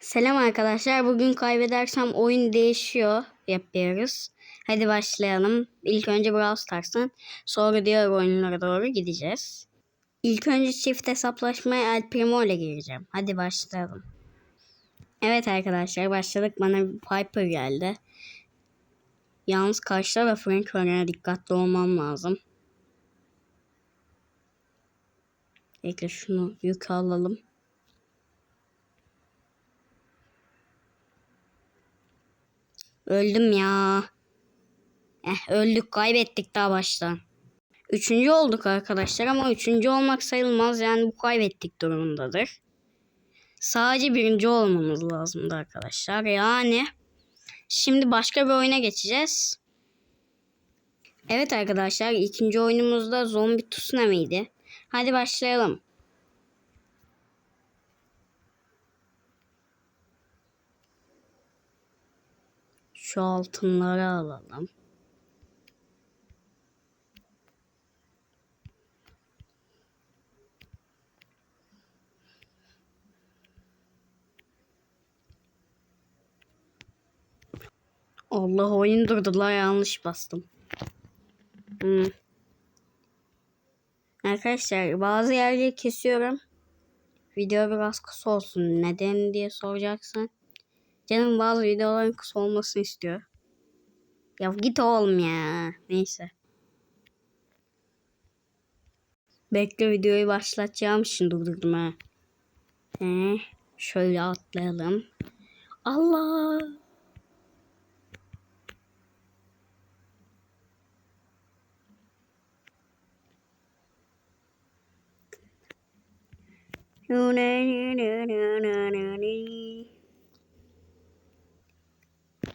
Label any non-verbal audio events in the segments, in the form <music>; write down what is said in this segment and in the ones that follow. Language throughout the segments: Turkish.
Selam arkadaşlar. Bugün kaybedersem oyun değişiyor yapıyoruz. Hadi başlayalım. İlk önce Brawl Stars'tan sonra diğer oyunlara doğru gideceğiz. İlk önce çift hesaplaşmaya El Primo ile gireceğim. Hadi başlayalım. Evet arkadaşlar başladık. Bana Piper geldi. Yalnız karşıda da Frank. Yani dikkatli olmam lazım. Bekle şunu yük alalım. Öldüm ya. Eh öldük kaybettik daha baştan. Üçüncü olduk arkadaşlar ama üçüncü olmak sayılmaz yani bu kaybettik durumundadır. Sadece birinci olmamız lazımdı arkadaşlar. Yani şimdi başka bir oyuna geçeceğiz. Evet arkadaşlar ikinci oyunumuzda zombi tsunami'ydi. Hadi başlayalım. Şu altınları alalım. Allah oyun durdu la yanlış bastım. Hmm. Arkadaşlar bazı yerleri kesiyorum. Video biraz kısa olsun. Neden diye soracaksın. Canım bazı videoların kısa olmasını istiyor. Ya git oğlum ya. Neyse. Bekle videoyu başlatacağım için durdurdum ha. He, şöyle atlayalım. Allah.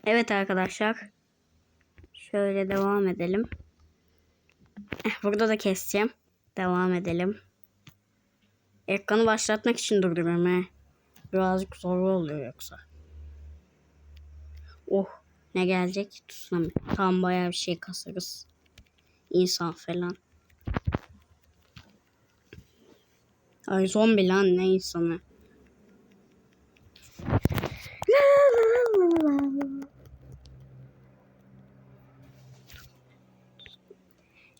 Evet arkadaşlar. Şöyle devam edelim. Eh, Burada da keseceğim. Devam edelim. Ekranı başlatmak için durduruyorum he. Birazcık zor oluyor yoksa. Oh ne gelecek? Tsunami. Tam bayağı bir şey kasarız. İnsan falan. Ay zombi lan ne insanı.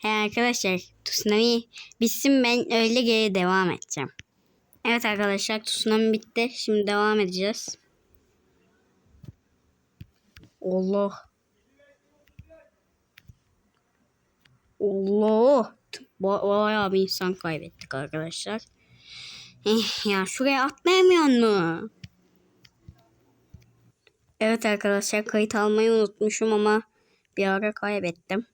He arkadaşlar tsunami bitsin ben öyle geri devam edeceğim. Evet arkadaşlar tsunami bitti. Şimdi devam edeceğiz. Allah. Allah. Ba- Bayağı bir insan kaybettik arkadaşlar. Eh, ya şuraya atlayamıyor mu? Evet arkadaşlar kayıt almayı unutmuşum ama bir ara kaybettim.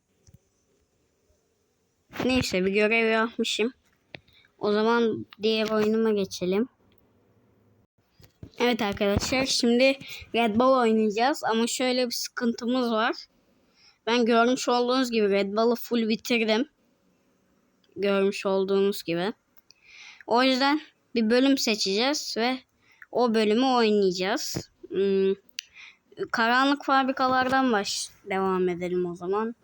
Neyse bir görev yapmışım. O zaman diğer oyunuma geçelim. Evet arkadaşlar şimdi Red Bull oynayacağız ama şöyle bir sıkıntımız var. Ben görmüş olduğunuz gibi Red Bull'ı full bitirdim. Görmüş olduğunuz gibi. O yüzden bir bölüm seçeceğiz ve o bölümü oynayacağız. Hmm, Karanlık fabrikalardan baş devam edelim o zaman.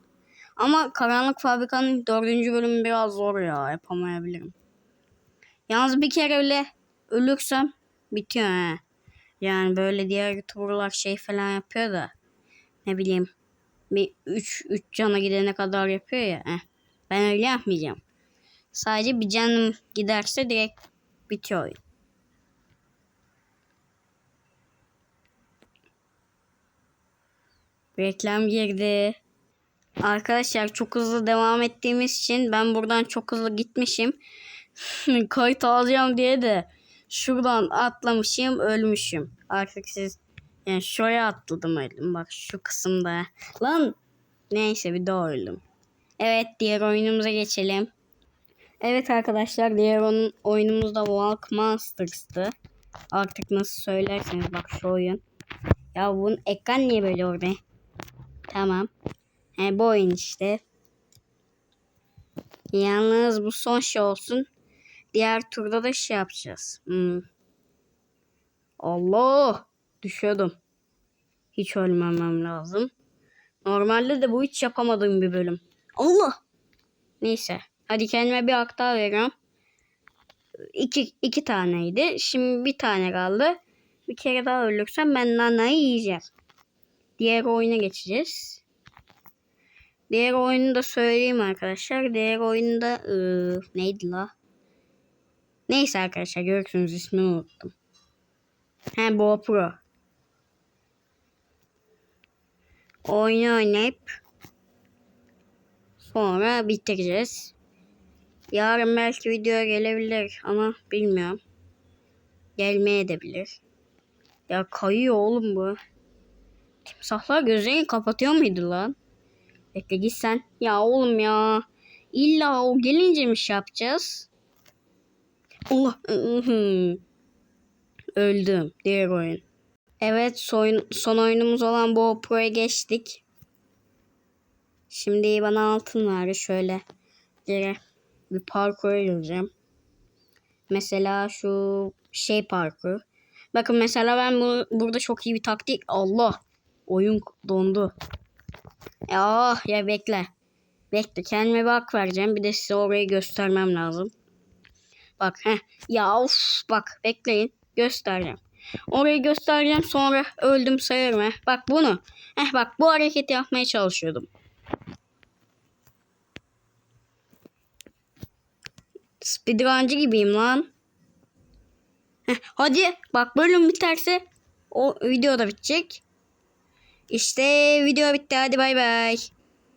Ama Karanlık Fabrika'nın dördüncü bölümü biraz zor ya. Yapamayabilirim. Yalnız bir kere öyle ölürsem bitiyor he. Yani böyle diğer youtuberlar şey falan yapıyor da ne bileyim bir 3 3 cana gidene kadar yapıyor ya. Heh. Ben öyle yapmayacağım. Sadece bir canım giderse direkt bitiyor. Reklam girdi. Arkadaşlar çok hızlı devam ettiğimiz için ben buradan çok hızlı gitmişim. <laughs> Kayıt alacağım diye de şuradan atlamışım ölmüşüm. Artık siz yani şuraya atladım öldüm bak şu kısımda. Lan neyse bir daha öldüm. Evet diğer oyunumuza geçelim. Evet arkadaşlar diğer oyun, oyunumuz da Walk Monsters'tı. Artık nasıl söylerseniz bak şu oyun. Ya bunun ekran niye böyle orada? Tamam. He, bu oyun işte. Yalnız bu son şey olsun. Diğer turda da şey yapacağız. Hmm. Allah! Düşüyordum. Hiç ölmemem lazım. Normalde de bu hiç yapamadığım bir bölüm. Allah! Neyse. Hadi kendime bir hak veriyorum. İki, iki taneydi. Şimdi bir tane kaldı. bir kere daha ölürsem ben nanayı yiyeceğim. Diğer oyuna geçeceğiz. Diğer oyunu da söyleyeyim arkadaşlar. Diğer oyunda ıı, neydi la? Neyse arkadaşlar görürsünüz ismini unuttum. He Boğa Pro. Oyunu oynayıp sonra bitireceğiz. Yarın belki video gelebilir ama bilmiyorum. Gelmeye de bilir. Ya kayıyor oğlum bu. Timsahlar gözlerini kapatıyor muydu lan? Bekle git sen. Ya oğlum ya. İlla o gelince mi şey yapacağız? Allah. Öldüm. Diğer oyun. Evet son, son oyunumuz olan bu Pro'ya geçtik. Şimdi bana altın ver şöyle. Geri bir parkura gireceğim. Mesela şu şey parkur. Bakın mesela ben bu, burada çok iyi bir taktik. Allah. Oyun dondu. Ya ya bekle. Bekle kendime bir hak vereceğim. Bir de size orayı göstermem lazım. Bak heh. Ya of bak bekleyin. Göstereceğim. Orayı göstereceğim sonra öldüm sayarım heh. Bak bunu. Heh bak bu hareketi yapmaya çalışıyordum. Speedruncı gibiyim lan. Heh, hadi bak bölüm biterse o video da bitecek. İşte video bitti hadi bay bay.